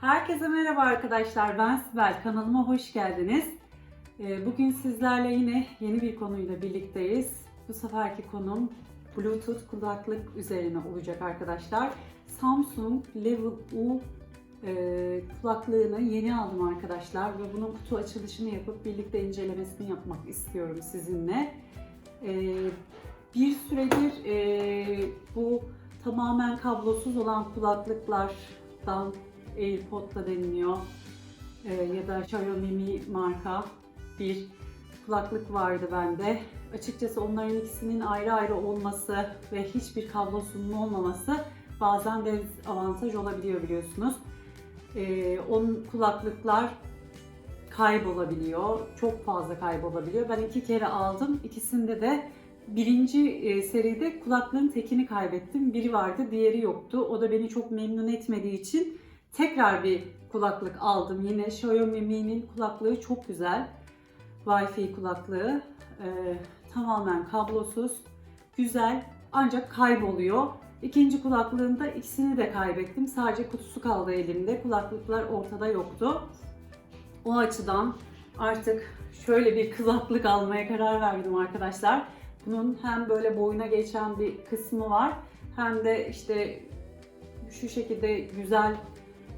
Herkese merhaba arkadaşlar. Ben Sibel. Kanalıma hoş geldiniz. Ee, Bugün sizlerle yine yeni bir konuyla birlikteyiz. Bu seferki konum Bluetooth kulaklık üzerine olacak arkadaşlar. Samsung Level U e, kulaklığını yeni aldım arkadaşlar ve bunun kutu açılışını yapıp birlikte incelemesini yapmak istiyorum sizinle. Ee, Bir süredir e, bu tamamen kablosuz olan kulaklıklardan AirPod da deniliyor Ee, ya da Xiaomi Mi marka bir kulaklık vardı bende. Açıkçası onların ikisinin ayrı ayrı olması ve hiçbir kablosunun olmaması bazen dezavantaj olabiliyor biliyorsunuz. Ee, onun kulaklıklar kaybolabiliyor. Çok fazla kaybolabiliyor. Ben iki kere aldım. İkisinde de birinci e, seride kulaklığın tekini kaybettim. Biri vardı, diğeri yoktu. O da beni çok memnun etmediği için tekrar bir kulaklık aldım. Yine Xiaomi Mi'nin kulaklığı çok güzel. Wi-Fi kulaklığı. Ee, tamamen kablosuz. Güzel ancak kayboluyor. İkinci kulaklığında ikisini de kaybettim. Sadece kutusu kaldı elimde. Kulaklıklar ortada yoktu. O açıdan artık şöyle bir kulaklık almaya karar verdim arkadaşlar. Bunun hem böyle boyuna geçen bir kısmı var hem de işte şu şekilde güzel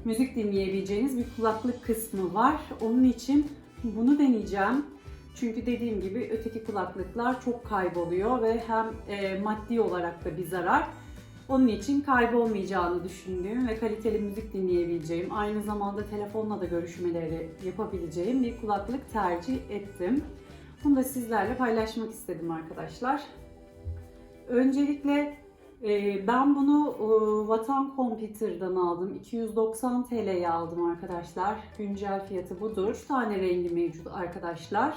müzik dinleyebileceğiniz bir kulaklık kısmı var. Onun için bunu deneyeceğim. Çünkü dediğim gibi öteki kulaklıklar çok kayboluyor ve hem e, maddi olarak da bir zarar. Onun için kaybolmayacağını düşündüğüm ve kaliteli müzik dinleyebileceğim, aynı zamanda telefonla da görüşmeleri yapabileceğim bir kulaklık tercih ettim. Bunu da sizlerle paylaşmak istedim arkadaşlar. Öncelikle ben bunu e, Vatan Computer'dan aldım. 290 TL'ye aldım arkadaşlar. Güncel fiyatı budur. 3 tane rengi mevcut arkadaşlar.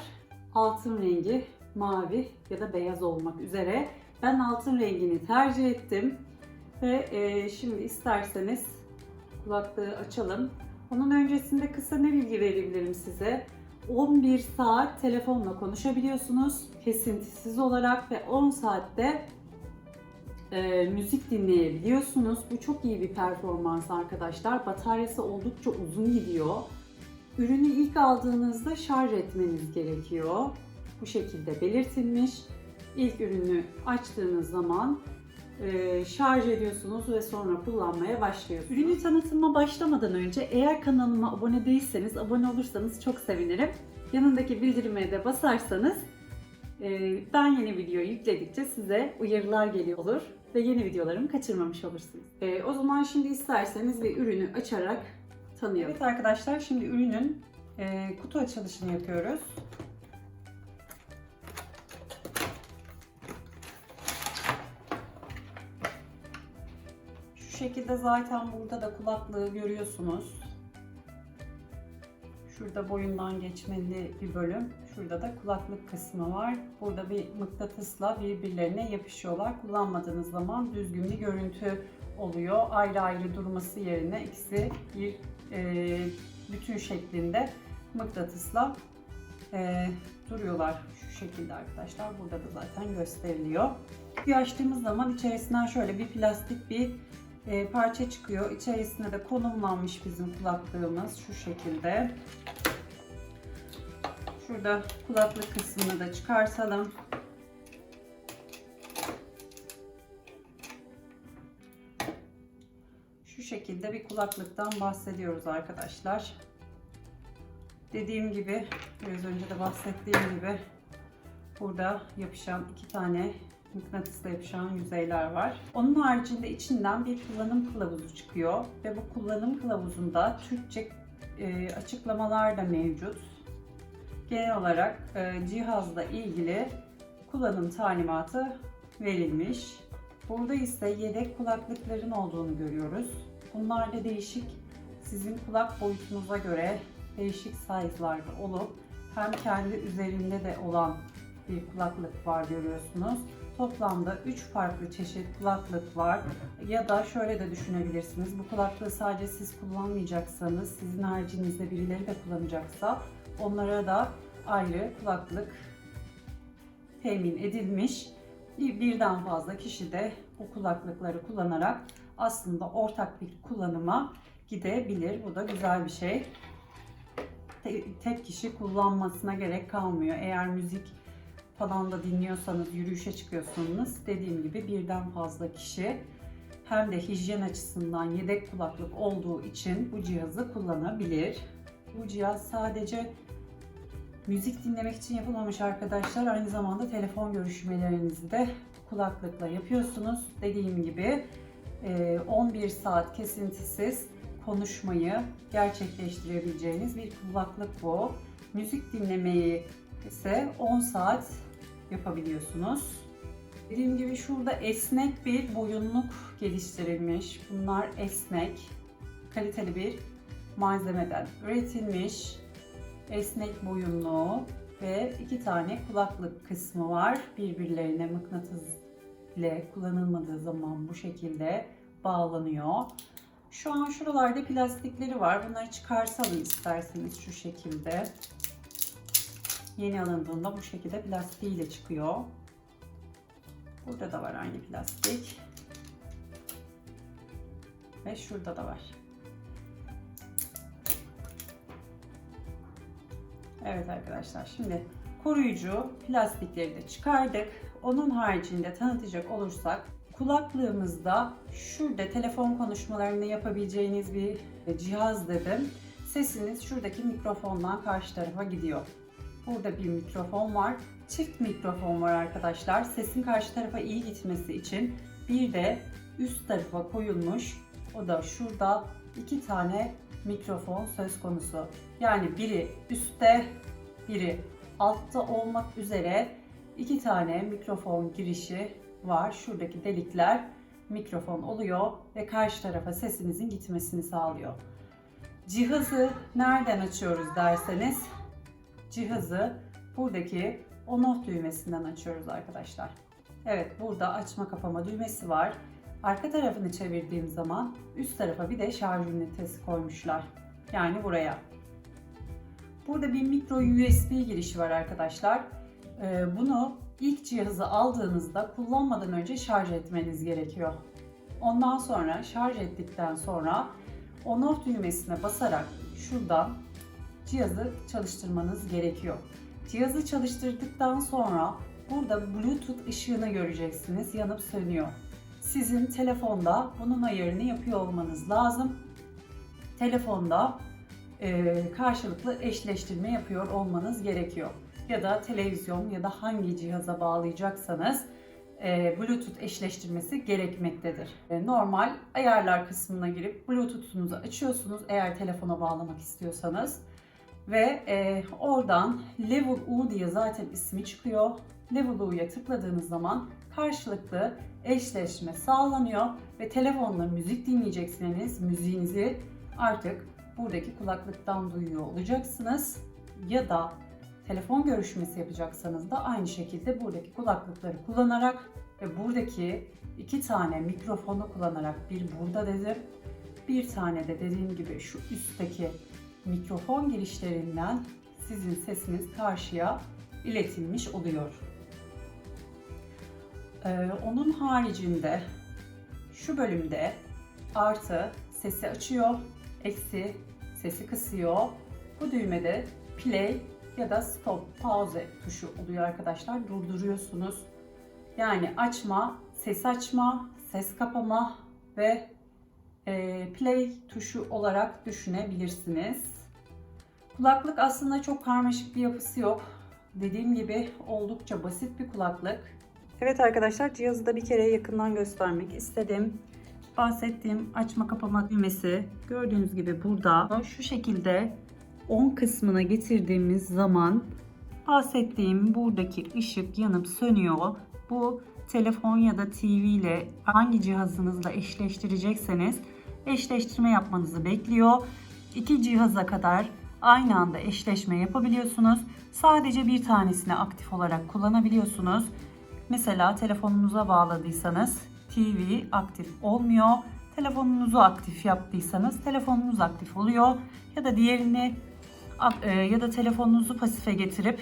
Altın rengi, mavi ya da beyaz olmak üzere. Ben altın rengini tercih ettim. Ve e, şimdi isterseniz kulaklığı açalım. Onun öncesinde kısa ne bilgi verebilirim size? 11 saat telefonla konuşabiliyorsunuz kesintisiz olarak ve 10 saatte e, müzik dinleyebiliyorsunuz. Bu çok iyi bir performans arkadaşlar. Bataryası oldukça uzun gidiyor. Ürünü ilk aldığınızda şarj etmeniz gerekiyor. Bu şekilde belirtilmiş. İlk ürünü açtığınız zaman e, şarj ediyorsunuz ve sonra kullanmaya başlıyorsunuz. Ürünü tanıtıma başlamadan önce eğer kanalıma abone değilseniz abone olursanız çok sevinirim. Yanındaki bildirime de basarsanız e, ben yeni video yükledikçe size uyarılar geliyor olur ve yeni videolarımı kaçırmamış olursunuz. E, o zaman şimdi isterseniz bir ürünü açarak tanıyalım. Evet arkadaşlar şimdi ürünün e, kutu açılışını yapıyoruz. Şu şekilde zaten burada da kulaklığı görüyorsunuz. Şurada boyundan geçmeli bir bölüm. Şurada da kulaklık kısmı var. Burada bir mıknatısla birbirlerine yapışıyorlar. Kullanmadığınız zaman düzgün bir görüntü oluyor. Ayrı ayrı durması yerine ikisi bir e, bütün şeklinde mıknatısla e, duruyorlar şu şekilde arkadaşlar. Burada da zaten gösteriliyor. Bir açtığımız zaman içerisinden şöyle bir plastik bir e, parça çıkıyor. İçerisine de konumlanmış bizim kulaklığımız şu şekilde. Şurada kulaklık kısmını da çıkartalım. Şu şekilde bir kulaklıktan bahsediyoruz arkadaşlar. Dediğim gibi biraz önce de bahsettiğim gibi burada yapışan iki tane mıknatısla yapışan yüzeyler var. Onun haricinde içinden bir kullanım kılavuzu çıkıyor ve bu kullanım kılavuzunda Türkçe e, açıklamalar da mevcut. Genel olarak e, cihazla ilgili kullanım talimatı verilmiş. Burada ise yedek kulaklıkların olduğunu görüyoruz. Bunlar da değişik sizin kulak boyutunuza göre değişik size'larda olup hem kendi üzerinde de olan bir kulaklık var görüyorsunuz. Toplamda 3 farklı çeşit kulaklık var. Ya da şöyle de düşünebilirsiniz. Bu kulaklığı sadece siz kullanmayacaksanız, sizin haricinizde birileri de kullanacaksa onlara da ayrı kulaklık temin edilmiş. Bir- Birden fazla kişi de bu kulaklıkları kullanarak aslında ortak bir kullanıma gidebilir. Bu da güzel bir şey. Te- tek kişi kullanmasına gerek kalmıyor. Eğer müzik falan da dinliyorsanız, yürüyüşe çıkıyorsanız dediğim gibi birden fazla kişi hem de hijyen açısından yedek kulaklık olduğu için bu cihazı kullanabilir. Bu cihaz sadece müzik dinlemek için yapılmamış arkadaşlar. Aynı zamanda telefon görüşmelerinizi de kulaklıkla yapıyorsunuz. Dediğim gibi e, 11 saat kesintisiz konuşmayı gerçekleştirebileceğiniz bir kulaklık bu. Müzik dinlemeyi ise 10 saat yapabiliyorsunuz. Dediğim gibi şurada esnek bir boyunluk geliştirilmiş. Bunlar esnek, kaliteli bir malzemeden üretilmiş. Esnek boyunluğu ve iki tane kulaklık kısmı var. Birbirlerine mıknatıs ile kullanılmadığı zaman bu şekilde bağlanıyor. Şu an şuralarda plastikleri var. Bunları çıkarsalım isterseniz şu şekilde. Yeni alındığında bu şekilde plastiğiyle çıkıyor. Burada da var aynı plastik. Ve şurada da var. Evet arkadaşlar şimdi koruyucu plastikleri de çıkardık. Onun haricinde tanıtacak olursak kulaklığımızda şurada telefon konuşmalarını yapabileceğiniz bir cihaz dedim. Sesiniz şuradaki mikrofondan karşı tarafa gidiyor. Burada bir mikrofon var. Çift mikrofon var arkadaşlar. Sesin karşı tarafa iyi gitmesi için bir de üst tarafa koyulmuş. O da şurada iki tane mikrofon söz konusu. Yani biri üstte, biri altta olmak üzere iki tane mikrofon girişi var. Şuradaki delikler mikrofon oluyor ve karşı tarafa sesinizin gitmesini sağlıyor. Cihazı nereden açıyoruz derseniz cihazı buradaki on-off düğmesinden açıyoruz arkadaşlar. Evet burada açma kapama düğmesi var. Arka tarafını çevirdiğim zaman üst tarafa bir de şarj ünitesi koymuşlar. Yani buraya. Burada bir micro USB girişi var arkadaşlar. Ee, bunu ilk cihazı aldığınızda kullanmadan önce şarj etmeniz gerekiyor. Ondan sonra şarj ettikten sonra on-off düğmesine basarak şuradan cihazı çalıştırmanız gerekiyor. Cihazı çalıştırdıktan sonra burada Bluetooth ışığını göreceksiniz yanıp sönüyor. Sizin telefonda bunun ayarını yapıyor olmanız lazım. Telefonda e, karşılıklı eşleştirme yapıyor olmanız gerekiyor. Ya da televizyon ya da hangi cihaza bağlayacaksanız e, Bluetooth eşleştirmesi gerekmektedir. E, normal ayarlar kısmına girip Bluetooth'unuzu açıyorsunuz eğer telefona bağlamak istiyorsanız ve e, oradan Level U diye zaten ismi çıkıyor. Level U'ya tıkladığınız zaman karşılıklı eşleşme sağlanıyor ve telefonla müzik dinleyecekseniz müziğinizi artık buradaki kulaklıktan duyuyor olacaksınız ya da telefon görüşmesi yapacaksanız da aynı şekilde buradaki kulaklıkları kullanarak ve buradaki iki tane mikrofonu kullanarak bir burada dedim bir tane de dediğim gibi şu üstteki mikrofon girişlerinden sizin sesiniz karşıya iletilmiş oluyor. Ee, onun haricinde şu bölümde artı sesi açıyor, eksi sesi kısıyor. Bu düğmede play ya da stop, pause tuşu oluyor arkadaşlar. Durduruyorsunuz. Yani açma, ses açma, ses kapama ve play tuşu olarak düşünebilirsiniz. Kulaklık aslında çok karmaşık bir yapısı yok. Dediğim gibi oldukça basit bir kulaklık. Evet arkadaşlar cihazı da bir kere yakından göstermek istedim. Bahsettiğim açma kapama düğmesi gördüğünüz gibi burada. Şu şekilde 10 kısmına getirdiğimiz zaman bahsettiğim buradaki ışık yanıp sönüyor. Bu telefon ya da TV ile hangi cihazınızla eşleştirecekseniz eşleştirme yapmanızı bekliyor. İki cihaza kadar aynı anda eşleşme yapabiliyorsunuz. Sadece bir tanesini aktif olarak kullanabiliyorsunuz. Mesela telefonunuza bağladıysanız TV aktif olmuyor. Telefonunuzu aktif yaptıysanız telefonunuz aktif oluyor. Ya da diğerini e, ya da telefonunuzu pasife getirip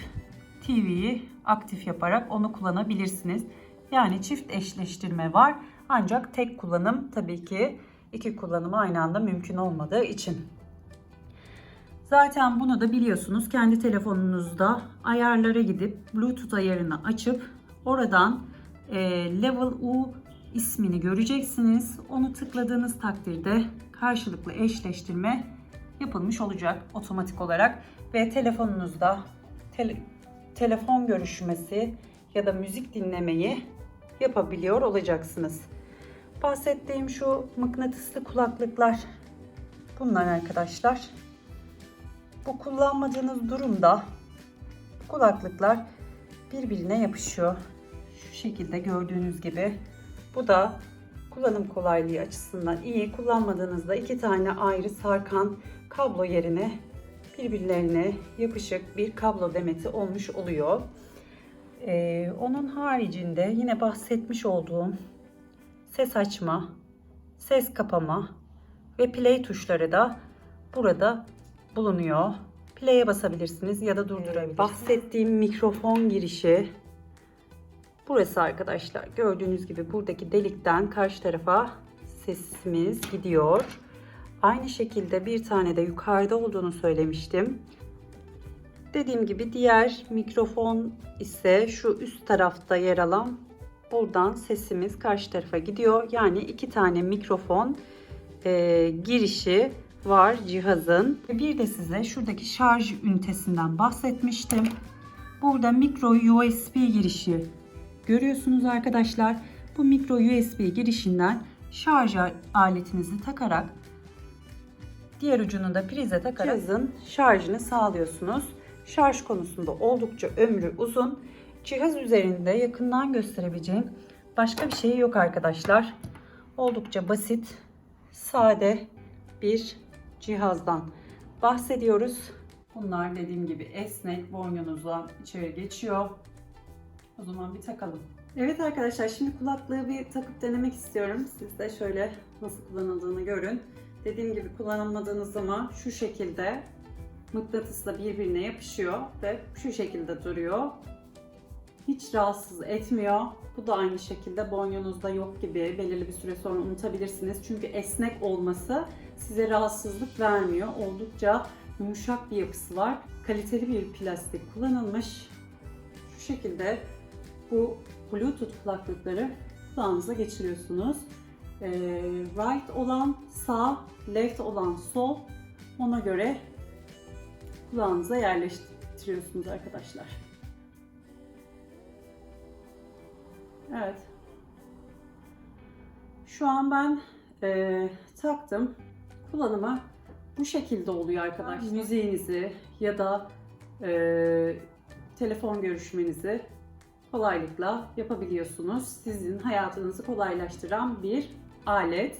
TV'yi aktif yaparak onu kullanabilirsiniz. Yani çift eşleştirme var. Ancak tek kullanım tabii ki iki kullanımı aynı anda mümkün olmadığı için. Zaten bunu da biliyorsunuz kendi telefonunuzda ayarlara gidip Bluetooth ayarını açıp oradan e, Level U ismini göreceksiniz. Onu tıkladığınız takdirde karşılıklı eşleştirme yapılmış olacak otomatik olarak ve telefonunuzda tele- telefon görüşmesi ya da müzik dinlemeyi yapabiliyor olacaksınız. Bahsettiğim şu mıknatıslı kulaklıklar bunlar arkadaşlar. Bu kullanmadığınız durumda kulaklıklar birbirine yapışıyor. Şu şekilde gördüğünüz gibi. Bu da kullanım kolaylığı açısından iyi. Kullanmadığınızda iki tane ayrı sarkan kablo yerine birbirlerine yapışık bir kablo demeti olmuş oluyor. Ee, onun haricinde yine bahsetmiş olduğum ses açma, ses kapama ve play tuşları da burada bulunuyor. Play'e basabilirsiniz ya da durdurabilirsiniz. Bahsettiğim mikrofon girişi burası arkadaşlar. Gördüğünüz gibi buradaki delikten karşı tarafa sesimiz gidiyor. Aynı şekilde bir tane de yukarıda olduğunu söylemiştim. Dediğim gibi diğer mikrofon ise şu üst tarafta yer alan buradan sesimiz karşı tarafa gidiyor. Yani iki tane mikrofon e, girişi var cihazın. Bir de size şuradaki şarj ünitesinden bahsetmiştim. Burada micro USB girişi görüyorsunuz arkadaşlar. Bu micro USB girişinden şarj aletinizi takarak diğer ucunu da prize takarak cihazın şarjını sağlıyorsunuz. Şarj konusunda oldukça ömrü uzun. Cihaz üzerinde yakından gösterebileceğim başka bir şey yok arkadaşlar. Oldukça basit, sade bir cihazdan bahsediyoruz. Bunlar dediğim gibi esnek boynunuzdan içeri geçiyor. O zaman bir takalım. Evet arkadaşlar şimdi kulaklığı bir takıp denemek istiyorum. Siz de şöyle nasıl kullanıldığını görün. Dediğim gibi kullanılmadığınız zaman şu şekilde mıknatısla birbirine yapışıyor ve şu şekilde duruyor. Hiç rahatsız etmiyor. Bu da aynı şekilde boynunuzda yok gibi belirli bir süre sonra unutabilirsiniz. Çünkü esnek olması size rahatsızlık vermiyor. Oldukça yumuşak bir yapısı var. Kaliteli bir plastik kullanılmış. Şu şekilde bu Bluetooth kulaklıkları kulağınıza geçiriyorsunuz. Ee, right olan sağ, left olan sol. Ona göre kulağınıza yerleştiriyorsunuz arkadaşlar. Evet. Şu an ben e, taktım. Kullanımı bu şekilde oluyor arkadaşlar. Müziğinizi ya da e, telefon görüşmenizi kolaylıkla yapabiliyorsunuz. Sizin hayatınızı kolaylaştıran bir alet.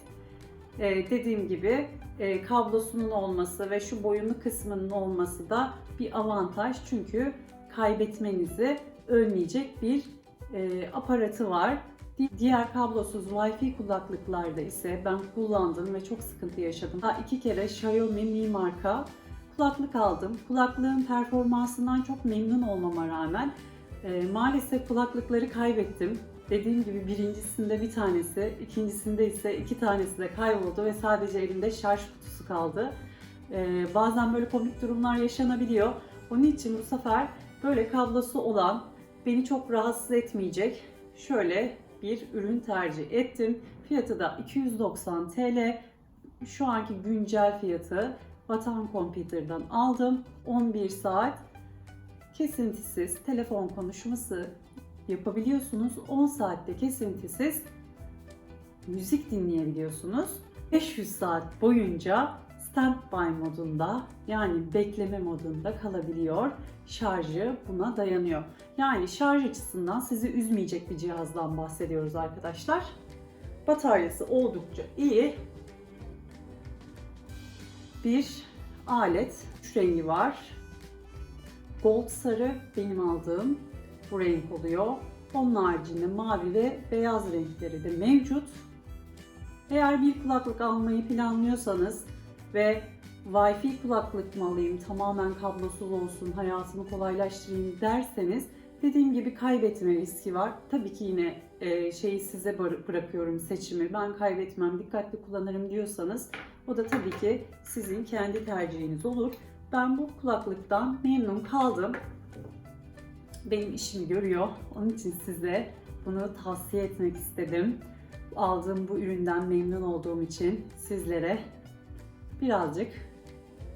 E, dediğim gibi e, kablosunun olması ve şu boyunlu kısmının olması da bir avantaj. Çünkü kaybetmenizi önleyecek bir e, aparatı var. Di- Diğer kablosuz Wi-Fi kulaklıklarda ise ben kullandım ve çok sıkıntı yaşadım. Daha iki kere Xiaomi Mi marka kulaklık aldım. Kulaklığın performansından çok memnun olmama rağmen e, maalesef kulaklıkları kaybettim. Dediğim gibi birincisinde bir tanesi, ikincisinde ise iki tanesi de kayboldu ve sadece elimde şarj kutusu kaldı. E, bazen böyle komik durumlar yaşanabiliyor. Onun için bu sefer böyle kablosu olan, beni çok rahatsız etmeyecek şöyle bir ürün tercih ettim. Fiyatı da 290 TL. Şu anki güncel fiyatı Vatan Computer'dan aldım. 11 saat kesintisiz telefon konuşması yapabiliyorsunuz. 10 saatte kesintisiz müzik dinleyebiliyorsunuz. 500 saat boyunca standby modunda yani bekleme modunda kalabiliyor. Şarjı buna dayanıyor. Yani şarj açısından sizi üzmeyecek bir cihazdan bahsediyoruz arkadaşlar. Bataryası oldukça iyi. Bir alet. Üç rengi var. Gold sarı benim aldığım bu renk oluyor. Onun haricinde mavi ve beyaz renkleri de mevcut. Eğer bir kulaklık almayı planlıyorsanız ve Wi-Fi kulaklık mı alayım, tamamen kablosuz olsun, hayatımı kolaylaştırayım derseniz Dediğim gibi kaybetme riski var. Tabii ki yine e, şeyi size bıra- bırakıyorum seçimi. Ben kaybetmem, dikkatli kullanırım diyorsanız o da tabii ki sizin kendi tercihiniz olur. Ben bu kulaklıktan memnun kaldım. Benim işimi görüyor. Onun için size bunu tavsiye etmek istedim. Aldığım bu üründen memnun olduğum için sizlere birazcık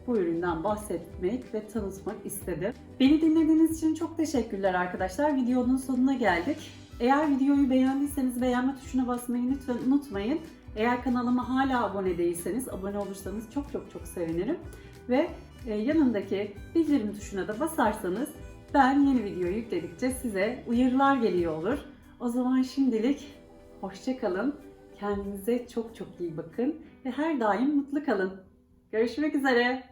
bu üründen bahsetmek ve tanıtmak istedim. Beni dinlediğiniz için çok teşekkürler arkadaşlar. Videonun sonuna geldik. Eğer videoyu beğendiyseniz beğenme tuşuna basmayı lütfen unutmayın. Eğer kanalıma hala abone değilseniz abone olursanız çok çok çok sevinirim. Ve e, yanındaki bildirim tuşuna da basarsanız ben yeni video yükledikçe size uyarılar geliyor olur. O zaman şimdilik hoşçakalın. Kendinize çok çok iyi bakın ve her daim mutlu kalın. Görüşmek üzere.